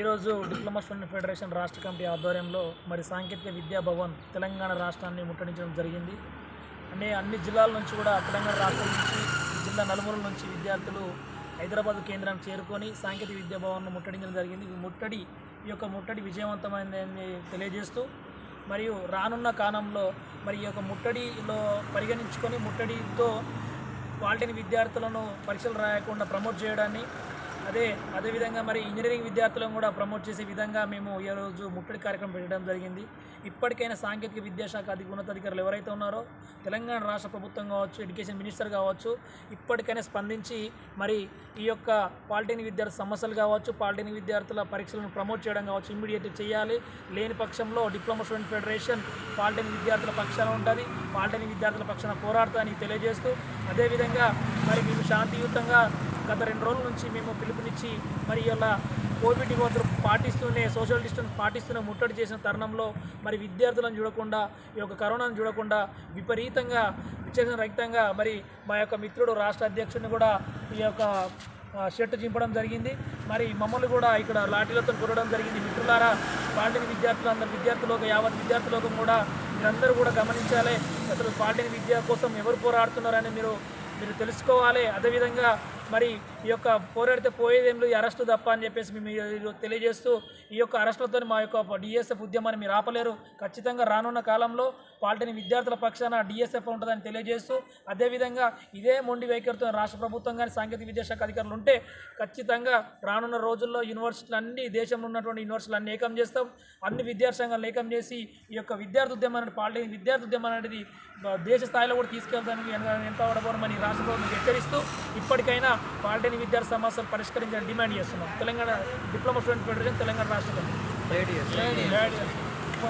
ఈరోజు diploma student federation రాష్ట్ర committee ఆధ్వర్యంలో మరి సాంకేతిక విద్యా భవన్ తెలంగాణ రాష్ట్రాన్ని ముట్టడించడం జరిగింది. అంటే అన్ని జిల్లాల నుంచి కూడా తెలంగాణ రాష్ట్రం నుంచి జిల్లా నలుమూల నుంచి విద్యార్థులు హైదరాబాద్ కేంద్రానికి చేరుకొని సాంకేతిక విద్యా భవన్ను ముట్టడించడం జరిగింది. ఈ ముట్టడి ఈ యొక్క ముట్టడి విజయవంతమైందని తెలియజేస్తూ మరియు రానున్న కాలంలో మరి ఈ యొక్క ముట్టడిలో పరిగణించుకొని ముట్టడితో క్వాలిటీని విద్యార్థులను పరీక్షలు రాయకుండా ప్రమోట్ చేయడాన్ని అదే అదేవిధంగా మరి ఇంజనీరింగ్ విద్యార్థులను కూడా ప్రమోట్ చేసే విధంగా మేము ఈరోజు ముట్టడి కార్యక్రమం పెట్టడం జరిగింది. ఇప్పటికైనా సాంకేతిక విద్యాశాఖ అధిక ఉన్నతాధికారులు ఎవరైతే ఉన్నారో తెలంగాణ రాష్ట్ర ప్రభుత్వం కావచ్చు ఎడ్యుకేషన్ మినిస్టర్ కావచ్చు ఇప్పటికైనా స్పందించి మరి ఈ యొక్క పాలిటెక్నిక్ విద్యార్థి సమస్యలు కావచ్చు పాలిటెక్నిక్ విద్యార్థుల పరీక్షలను ప్రమోట్ చేయడం కావచ్చు ఇమ్మీడియట్ చేయాలి. లేని పక్షంలో డిప్లొమా స్టూడెంట్ ఫెడరేషన్ పాలిటెక్నిక్ విద్యార్థుల పక్షాన ఉంటుంది. పాలిటెక్నిక్ విద్యార్థుల పక్షాన పోరాడతానికి తెలియజేస్తూ అదేవిధంగా మరి మేము శాంతియుతంగా గత రెండు రోజుల నుంచి మేము పిలుపునిచ్చి మరి ఇలా కోవిడ్ నిబంధనలు పాటిస్తూనే సోషల్ డిస్టెన్స్ పాటిస్తూనే ముట్టడి చేసిన తరుణంలో మరి విద్యార్థులను చూడకుండా ఈ యొక్క కరోనాను చూడకుండా విపరీతంగా విచ్చేసిన రహితంగా మరి మా యొక్క మిత్రుడు రాష్ట్ర అధ్యక్షుడిని కూడా ఈ యొక్క ఆ, షర్టు చింపడం జరిగింది. మరి మమ్మల్ని కూడా ఇక్కడ లాఠీలతో కొట్టడం జరిగింది. మిత్రులారా విద్యార్థులు విద్యార్థులందరూ విద్యార్థులకు యావత్ విద్యార్థులకు కూడా మీరందరూ కూడా గమనించాలి. అసలు పాలిటెక్నిక్ విద్య కోసం ఎవరు పోరాడుతున్నారని మీరు మీరు తెలుసుకోవాలి. అదేవిధంగా మరి ఈ యొక్క పోరాడితే పోయేదేం లేదు ఈ అరెస్టు తప్ప అని చెప్పేసి మేము తెలియజేస్తూ ఈ యొక్క అరెస్టులతో మా యొక్క డిఎస్ఎఫ్ ఉద్యమాన్ని మీరు ఆపలేరు. ఖచ్చితంగా రానున్న కాలంలో పాల్టని విద్యార్థుల పక్షాన డిఎస్ఎఫ్ ఉంటుందని తెలియజేస్తూ అదేవిధంగా ఇదే మొండి వైఖరితో రాష్ట్ర ప్రభుత్వం కానీ సాంకేతిక విద్యాశాఖ అధికారులు ఉంటే ఖచ్చితంగా రానున్న రోజుల్లో యూనివర్సిటీలు అన్ని దేశంలో ఉన్నటువంటి యూనివర్సిటీలు అన్ని ఏకం చేస్తాం. అన్ని విద్యార్థి సంఘాలను ఏకం చేసి ఈ యొక్క విద్యార్థి ఉద్యమం అనేది పాల్టని విద్యార్థి ఉద్యమం అనేది దేశ స్థాయిలో కూడా తీసుకెళ్తానికి పడబోమని రాష్ట్ర ప్రభుత్వం హెచ్చరిస్తూ ఇప్పటికైనా పాలిటెక్నిక్ విద్యార్థి సమస్యలు పరిష్కరించాలని డిమాండ్ చేస్తున్నాం. Telangana diploma student federation Telangana రాష్ట్ర.